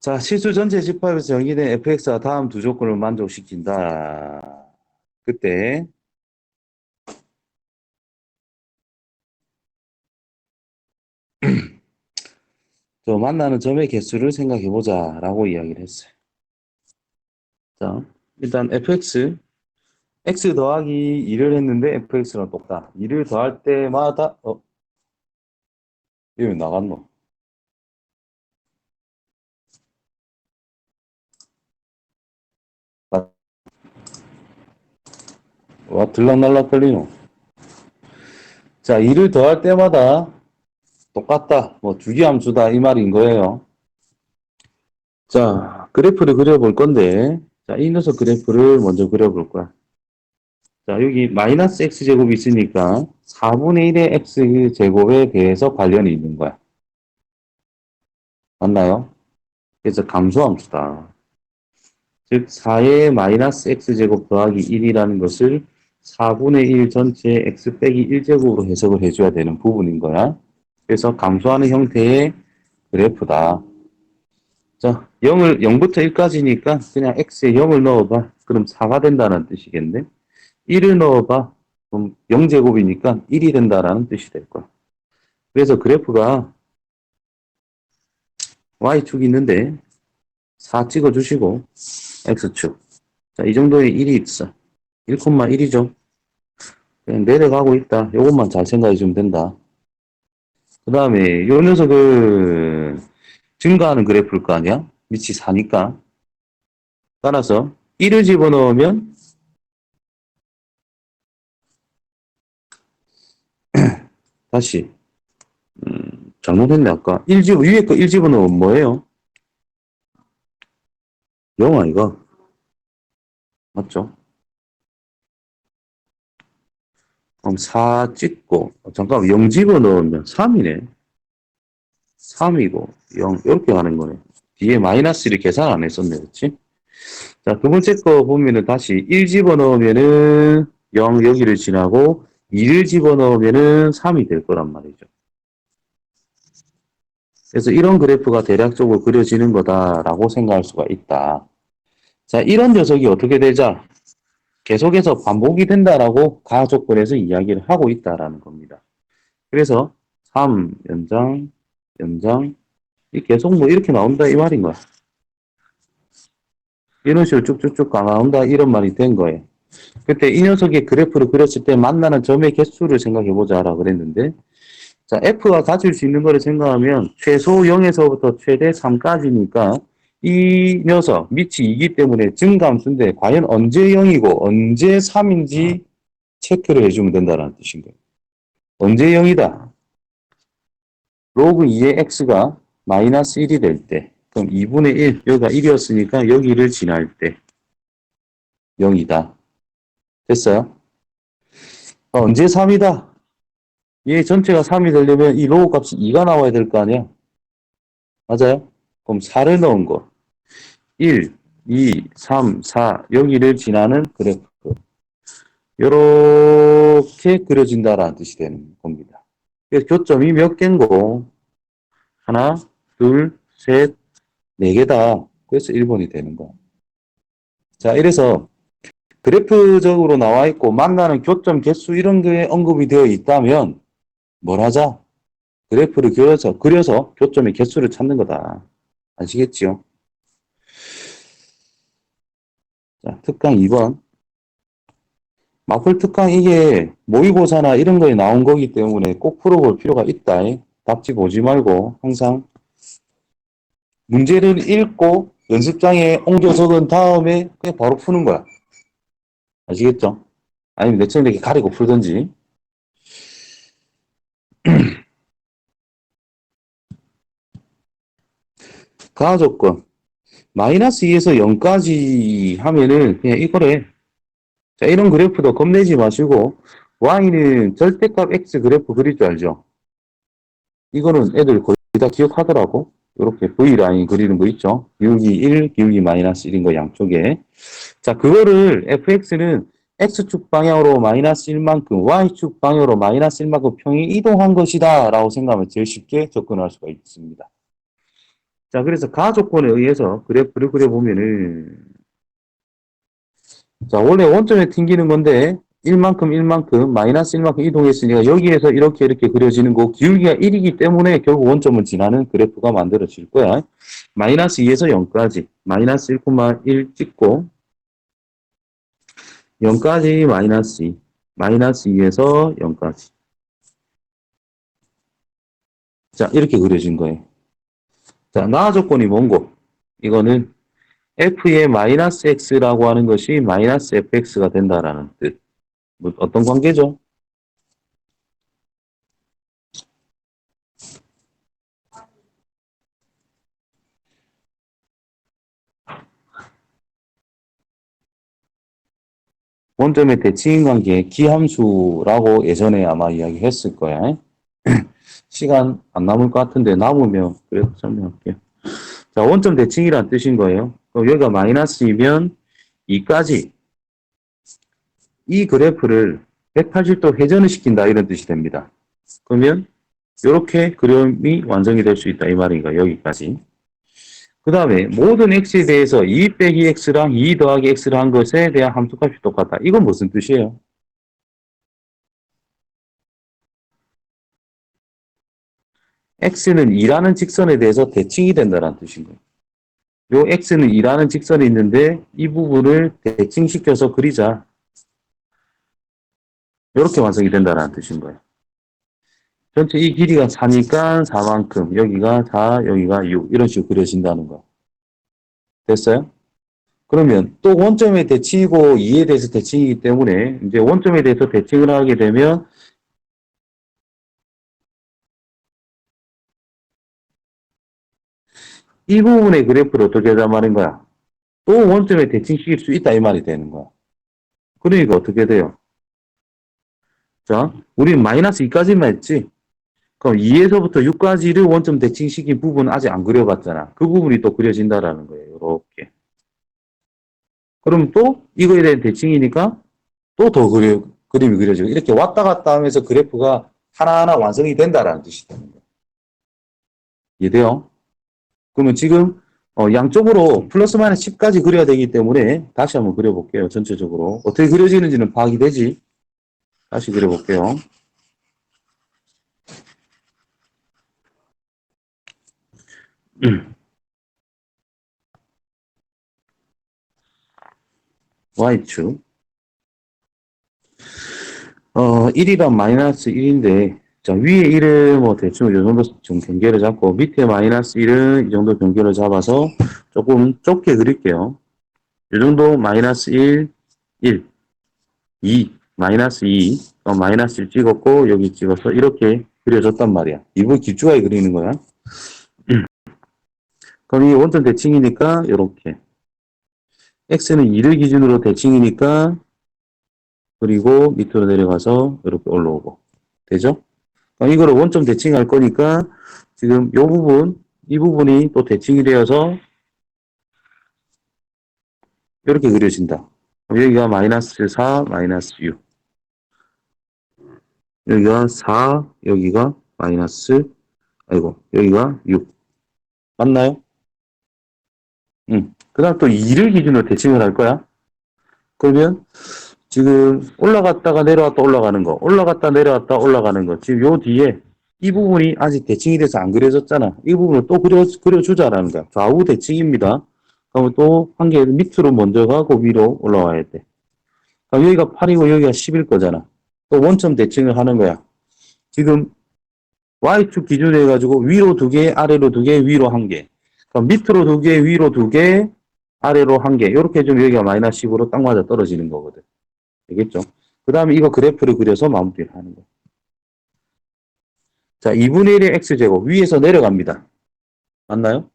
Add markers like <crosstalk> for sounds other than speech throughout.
자, 실수 전체 집합에서 정의된 fx가 다음 두 조건을 만족시킨다. 그때 <clears throat> 저 만나는 점의 개수를 생각해 보자 라고 이야기를 했어요. 자, 일단 fx x 더하기 2를 했는데 fx랑 똑같다. 2를 더할 때마다 어? 이거 왜 나갔노? 와, 들락날락 걸리노. 자, 2를 더할 때마다 똑같다. 뭐, 주기함수다. 이 말인 거예요. 자, 그래프를 그려볼 건데, 자, 이 녀석 그래프를 먼저 그려볼 거야. 자, 여기 마이너스 x제곱이 있으니까 4분의 1의 x제곱에 대해서 관련이 있는 거야. 맞나요? 그래서 감소함수다. 즉, 4의 마이너스 x제곱 더하기 1이라는 것을 4분의 1 전체 x 빼기 1제곱으로 해석을 해줘야 되는 부분인 거야. 그래서 감소하는 형태의 그래프다. 자, 0을, 0부터 1까지니까 그냥 x에 0을 넣어봐. 그럼 4가 된다는 뜻이겠네. 1을 넣어봐. 그럼 0제곱이니까 1이 된다라는 뜻이 될 거야. 그래서 그래프가 y축이 있는데 4 찍어주시고 x축. 자, 이 정도의 1이 있어. 1,1이죠. 내려가고 있다. 요것만 잘 생각해 주면 된다. 그 다음에 요 녀석은 증가하는 그래프일 거 아니야? 밑이 4니까. 따라서 1을 집어넣으면 <clears throat> 다시 음, 잘못했네 아까 1 집어 위에 거 1 집어넣으면 뭐예요? 0 아이가? 맞죠? 그럼 4 찍고 어, 잠깐만 0 집어 넣으면 3이네 3이고 0 이렇게 가는 거네 뒤에 마이너스를 계산 안 했었네 그치? 자, 두 번째 거 보면은 다시 1 집어 넣으면은 0 여기를 지나고 2를 집어 넣으면은 3이 될 거란 말이죠. 그래서 이런 그래프가 대략적으로 그려지는 거다라고 생각할 수가 있다. 자, 이런 녀석이 어떻게 되자? 계속해서 반복이 된다라고 가조건에서 이야기를 하고 있다라는 겁니다. 그래서 3 연장, 연장, 이 계속 뭐 이렇게 나온다 이 말인 거야. 이런 식으로 쭉쭉쭉 나온다 이런 말이 된 거예요. 그때 이 녀석의 그래프를 그렸을 때 만나는 점의 개수를 생각해 보자라 그랬는데 자 f가 가질 수 있는 거를 생각하면 최소 0에서부터 최대 3까지니까 이 녀석 밑이 2기 때문에 증감수인데 과연 언제 0이고 언제 3인지 체크를 해주면 된다는 뜻인 거예요. 언제 0이다? 로그 2의 x가 마이너스 1이 될 때, 그럼 2분의 1, 여기가 1이었으니까 여기를 지날 때 0이다. 됐어요? 어, 언제 3이다? 얘 전체가 3이 되려면 이 로우 값이 2가 나와야 될 거 아니야? 맞아요? 그럼 4를 넣은 거. 1, 2, 3, 4 여기를 지나는 그래프. 요렇게 그려진다라는 뜻이 되는 겁니다. 그래서 교점이 몇 개인고? 하나, 둘, 셋, 네 개다. 그래서 1번이 되는 거야. 자, 이래서 그래프적으로 나와 있고 만나는 교점 개수 이런 게 언급이 되어 있다면 뭘 하자? 그래프를 그려서 그려서 교점의 개수를 찾는 거다. 아시겠지요? 자, 특강 2번. 마플 특강 이게 모의고사나 이런 거에 나온 거기 때문에 꼭 풀어볼 필요가 있다. 답지 보지 말고 항상 문제를 읽고 연습장에 옮겨 적은 다음에 그냥 바로 푸는 거야. 아시겠죠? 아니면 내처럼 이렇게 가리고 풀든지. <clears throat> 가조건. 마이너스 2에서 0까지 하면은 그냥 이거래. 자, 이런 그래프도 겁내지 마시고, y는 절대값 x 그래프 그릴 줄 알죠? 이거는 애들 거의 다 기억하더라고. 이렇게 V라인 그리는 거 있죠? 기울기 1, 기울기 마이너스 1인 거 양쪽에. 자, 그거를 fx는 x축 방향으로 마이너스 1만큼, y축 방향으로 마이너스 1만큼 평이 이동한 것이다. 라고 생각하면 제일 쉽게 접근할 수가 있습니다. 자, 그래서 가조건에 의해서 그래프를 그려보면은, 자, 원래 원점에 튕기는 건데, 1만큼 1만큼, 마이너스 1만큼 이동했으니까 여기에서 이렇게 이렇게 그려지는 거, 기울기가 1이기 때문에 결국 원점을 지나는 그래프가 만들어질 거야. 마이너스 2에서 0까지, 마이너스 1,1 찍고, 0까지 마이너스 2, 마이너스 2에서 0까지. 자, 이렇게 그려진 거예요. 자, 나와 조건이 뭔고? 이거는 f의 마이너스 x라고 하는 것이 마이너스 fx가 된다라는 뜻. 뭐 어떤 관계죠? 원점의 대칭인 관계 기함수라고 예전에 아마 이야기했을 거야. 시간 안 남을 것 같은데 남으면 그래도 설명할게요. 자, 원점 대칭이란 뜻인 거예요. 그럼 여기가 마이너스이면 2까지 이 그래프를 180도 회전을 시킨다 이런 뜻이 됩니다. 그러면 이렇게 그림이 완성이 될 수 있다 이 말이니까 여기까지. 그 다음에 모든 x에 대해서 2 빼기 x랑 2 더하기 x를 한 것에 대한 함수값이 똑같다. 이건 무슨 뜻이에요? X는 2라는 직선에 대해서 대칭이 된다는 뜻인 거예요. 요 x는 2라는 직선이 있는데 이 부분을 대칭시켜서 그리자. 이렇게 완성이 된다는 뜻인 거예요. 전체 이 길이가 4니까 4만큼, 여기가 4, 여기가 6 이런 식으로 그려진다는 거. 됐어요? 그러면 또 원점의 대칭이고 2에 대해서 대칭이기 때문에 이제 원점에 대해서 대칭을 하게 되면 이 부분의 그래프를 어떻게 하자 말인 거야? 또 원점에 대칭시킬 수 있다 이 말이 되는 거야. 그러니까 어떻게 돼요? 자, 우리는 마이너스 2까지만 했지? 그럼 2에서부터 6까지를 원점 대칭시킨 부분은 아직 안 그려봤잖아. 그 부분이 또 그려진다라는 거예요. 이렇게. 그럼 또 이거에 대한 대칭이니까 또 더 그려, 그림이 그려지고 이렇게 왔다 갔다 하면서 그래프가 하나하나 완성이 된다라는 뜻이 되는 거예요. 이해돼요? 그러면 지금 어, 양쪽으로 플러스 마이너스 10까지 그려야 되기 때문에 다시 한번 그려볼게요. 전체적으로. 어떻게 그려지는지는 파악이 되지? 다시 그려볼게요. y축. 어, 1이랑 마이너스 1인데, 자, 위에 1을 뭐 대충 이 정도 좀 경계를 잡고, 밑에 마이너스 1은 이 정도 경계를 잡아서 조금 좁게 그릴게요. 이 정도 마이너스 1, 1, 2, 마이너스 2, 어, 마이너스 1 찍었고, 여기 찍어서 이렇게 그려줬단 말이야. 이거 길쭉하게 그리는 거야. <clears throat> 그럼 이 원점 대칭이니까, 이렇게. x는 2를 기준으로 대칭이니까, 그리고 밑으로 내려가서 이렇게 올라오고. 되죠? 그럼 이거를 원점 대칭할 거니까, 지금 요 부분, 이 부분이 또 대칭이 되어서, 이렇게 그려진다. 여기가 마이너스 4, 마이너스 6. 여기가 4, 여기가 마이너스, 아이고, 여기가 6. 맞나요? 응. 그 다음 또 2를 기준으로 대칭을 할 거야. 그러면 지금 올라갔다가 내려왔다 올라가는 거, 올라갔다 내려왔다 올라가는 거. 지금 요 뒤에 이 부분이 아직 대칭이 돼서 안 그려졌잖아. 이 부분을 또 그려, 그려주자라는 거야. 좌우 대칭입니다. 그러면 또 한 개 밑으로 먼저 가고 위로 올라와야 돼. 그럼 여기가 8이고 여기가 10일 거잖아. 또 원점 대칭을 하는 거야. 지금 Y축 기준으로 해가지고 위로 두 개, 아래로 두 개, 위로 한 개. 그럼 밑으로 두 개, 위로 두 개, 아래로 한 개. 이렇게 좀 여기가 마이너스 10으로 딱 맞아 떨어지는 거거든. 되겠죠? 그 다음에 이거 그래프를 그려서 마무리를 하는 거야. 자, 2분의 1의 x제곱 위에서 내려갑니다. 맞나요?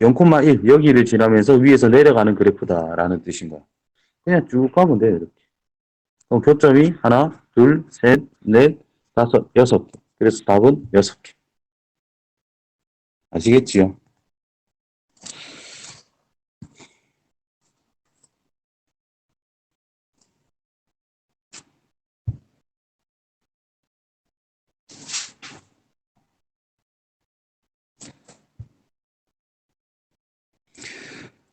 0,1 여기를 지나면서 위에서 내려가는 그래프다라는 뜻인 거야. 그냥 쭉 가면 돼요. 이렇게. 그럼 교점이 하나, 둘, 셋, 넷, 다섯, 여섯 개. 그래서 답은 여섯 개. 아시겠지요?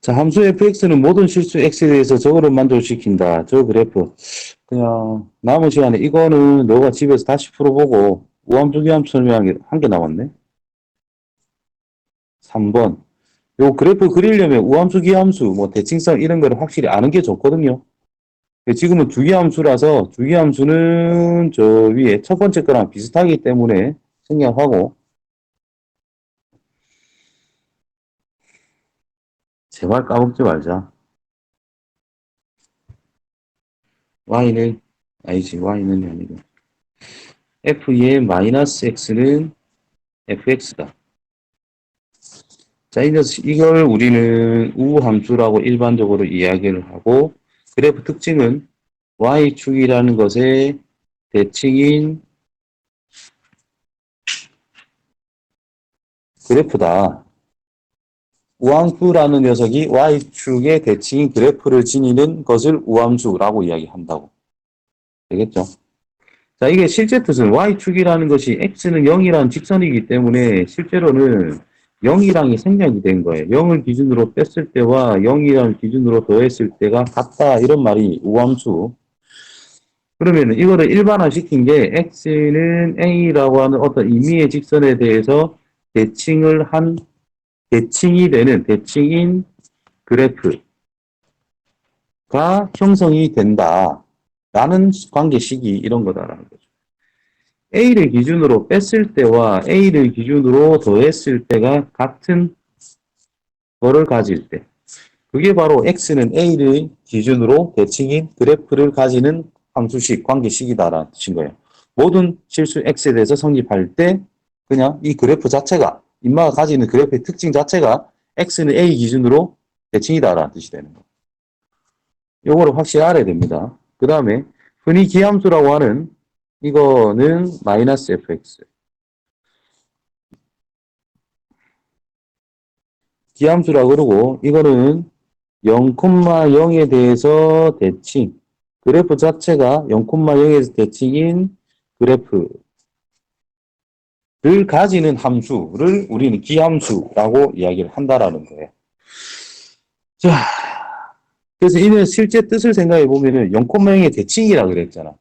자, 함수 fx는 모든 실수 x에 대해서 저거를 만족시킨다. 저 그래프. 그냥 남은 시간에 이거는 너가 집에서 다시 풀어보고 우함수기함 설명한 게 한 개 남았네. 3번. 요 그래프 그리려면 우함수, 기함수, 뭐 대칭성 이런 거를 확실히 아는 게 좋거든요. 지금은 주기함수라서 주기함수는 저 위에 첫 번째 거랑 비슷하기 때문에 생략하고 제발 까먹지 말자. y는 아니지 y는 아니고 f의 마이너스 x는 fx다. 자, 이걸 우리는 우함수라고 일반적으로 이야기를 하고 그래프 특징은 y축이라는 것의 대칭인 그래프다. 우함수라는 녀석이 y축의 대칭인 그래프를 지니는 것을 우함수라고 이야기한다고. 되겠죠? 자, 이게 실제 뜻은 y축이라는 것이 x는 0이라는 직선이기 때문에 실제로는 0이랑이 생략이 된 거예요. 0을 기준으로 뺐을 때와 0이라는 기준으로 더했을 때가 같다. 이런 말이 우함수. 그러면 이거를 일반화시킨 게 x는 a라고 하는 어떤 임의의 직선에 대해서 대칭을 한 대칭이 되는 대칭인 그래프가 형성이 된다. 라는 관계식이 이런 거다라는 거죠. A를 기준으로 뺐을 때와 A를 기준으로 더했을 때가 같은 거를 가질 때. 그게 바로 X는 A를 기준으로 대칭인 그래프를 가지는 함수식, 관계식이다라는 뜻인 거예요. 모든 실수 X에 대해서 성립할 때 그냥 이 그래프 자체가 인마가 가지는 그래프의 특징 자체가 x는 a 기준으로 대칭이다라는 뜻이 되는 거예요. 요거를 확실히 알아야 됩니다. 그 다음에 흔히 기함수라고 하는 이거는 마이너스 fx. 기함수라 그러고 이거는 0,0에 대해서 대칭. 그래프 자체가 0,0에서 대칭인 그래프 를 가지는 함수를 우리는 기함수라고 이야기를 한다라는 거예요. 자, 그래서 이는 실제 뜻을 생각해 보면은 0,0의 대칭이라 그랬잖아.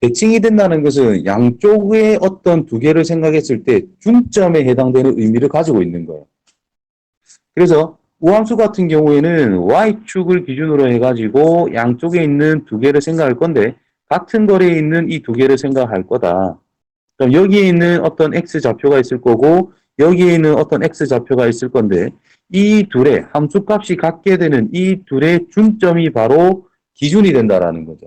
대칭이 된다는 것은 양쪽의 어떤 두 개를 생각했을 때 중점에 해당되는 의미를 가지고 있는 거예요. 그래서 우함수 같은 경우에는 y축을 기준으로 해가지고 양쪽에 있는 두 개를 생각할 건데 같은 거리에 있는 이 두 개를 생각할 거다. 그럼 여기에 있는 어떤 x 좌표가 있을 거고 여기에 있는 어떤 x 좌표가 있을 건데 이 둘의 함수값이 같게 되는 이 둘의 중점이 바로 기준이 된다라는 거죠.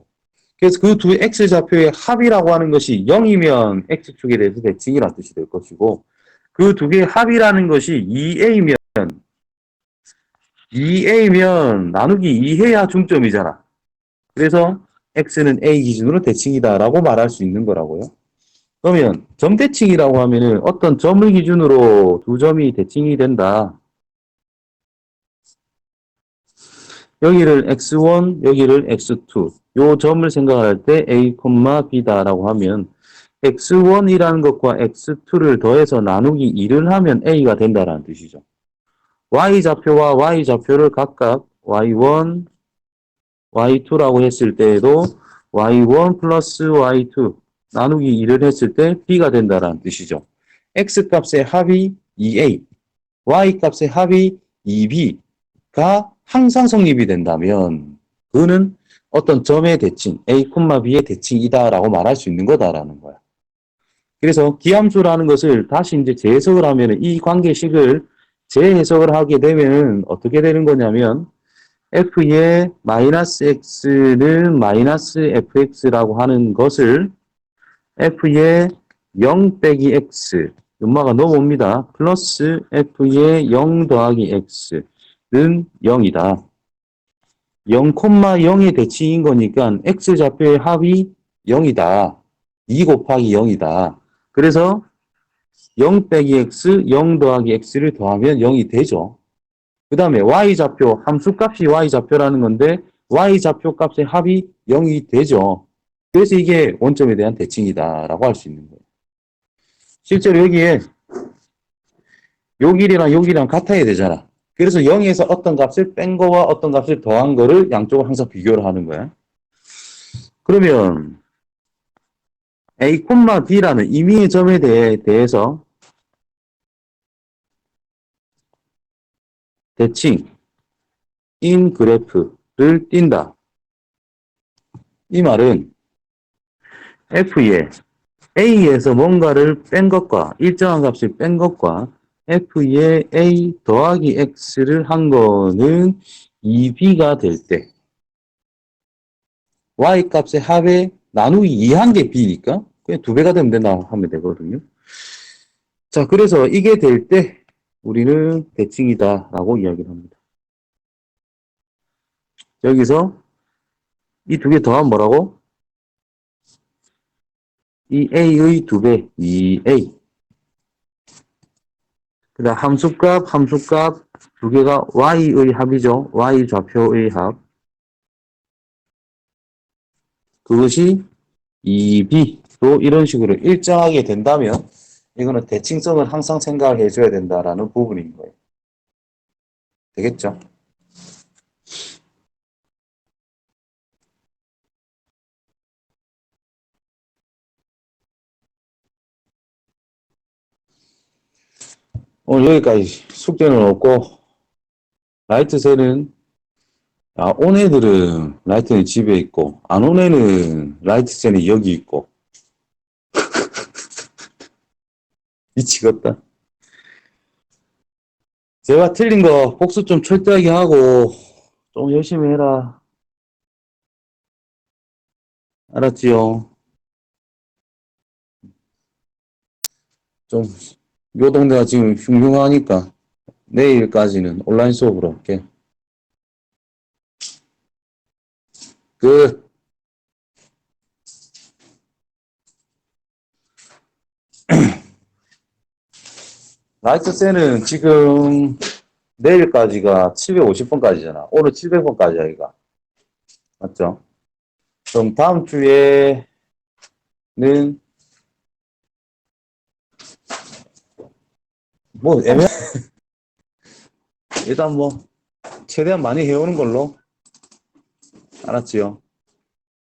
그래서 그 두 x 좌표의 합이라고 하는 것이 0이면 x축에 대해서 대칭이라는 뜻이 될 것이고 그 두 개의 합이라는 것이 2a면 2a면 나누기 2해야 중점이잖아. 그래서 x는 a 기준으로 대칭이다라고 말할 수 있는 거라고요. 그러면 점 대칭이라고 하면은 어떤 점을 기준으로 두 점이 대칭이 된다. 여기를 x1, 여기를 x2. 요 점을 생각할 때 a, b다라고 하면 x1이라는 것과 x2를 더해서 나누기 2를 하면 a가 된다라는 뜻이죠. y좌표와 y좌표를 각각 y1, y2라고 했을 때에도 y1 플러스 y2 나누기 2를 했을 때 b가 된다라는 뜻이죠. x값의 합이 2a, y값의 합이 2b가 항상 성립이 된다면 그는 어떤 점의 대칭, a, b의 대칭이다라고 말할 수 있는 거다라는 거야. 그래서 기함수라는 것을 다시 이제 재해석을 하면 이 관계식을 재해석을 하게 되면 어떻게 되는 거냐면 f의 마이너스 x는 마이너스 fx라고 하는 것을 f의 0 빼기 x 연마가 넘어옵니다. 플러스 f의 0 더하기 x는 0이다. 0,0의 대칭인 거니까 x좌표의 합이 0이다. 2 곱하기 0이다. 그래서 0 빼기 x, 0 더하기 x를 더하면 0이 되죠. 그 다음에 y좌표, 함수값이 y좌표라는 건데 y좌표 값의 합이 0이 되죠. 그래서 이게 원점에 대한 대칭이다라고 할 수 있는 거예요. 실제로 여기에 요 길이랑 요 길이랑 같아야 되잖아. 그래서 0에서 어떤 값을 뺀 거와 어떤 값을 더한 거를 양쪽을 항상 비교를 하는 거야. 그러면 A, B라는 임의의 점에 대해, 대해서 대칭, 인 그래프를 띈다. 이 말은 F에 A에서 뭔가를 뺀 것과 일정한 값을 뺀 것과 F에 A 더하기 X를 한 거는 2B가 될 때 Y 값의 합에 나누기 2한 게 B니까 그냥 두 배가 되면 된다 하면 되거든요. 자, 그래서 이게 될 때 우리는 대칭이다 라고 이야기를 합니다. 여기서 이 두 개 더하면 뭐라고? 이 A의 두 배, 2A. 그 다음 함수값, 함수값 두 개가 Y의 합이죠. Y 좌표의 합. 그것이 2B로 이런 식으로 일정하게 된다면 이거는 대칭성을 항상 생각을 해줘야 된다라는 부분인 거예요. 되겠죠? 오늘 여기까지 숙제는 없고 라이트 셀은 아, 온 애들은 라이트는 집에 있고 안 온 애는 라이트 셀이 여기 있고 <laughs> 미치겠다. 제가 틀린 거 복수 좀 철저하게 하고 좀 열심히 해라. 알았지요? 좀, 요 동네가 지금 흉흉하니까 내일까지는 온라인 수업으로 할게. 끝. <clears throat> 라이트 셀은 지금 내일까지가 750번까지잖아. 오늘 700번까지야, 이가. 맞죠? 그럼 다음 주에는 뭐 애매 일단 뭐 최대한 많이 해오는 걸로 알았지요?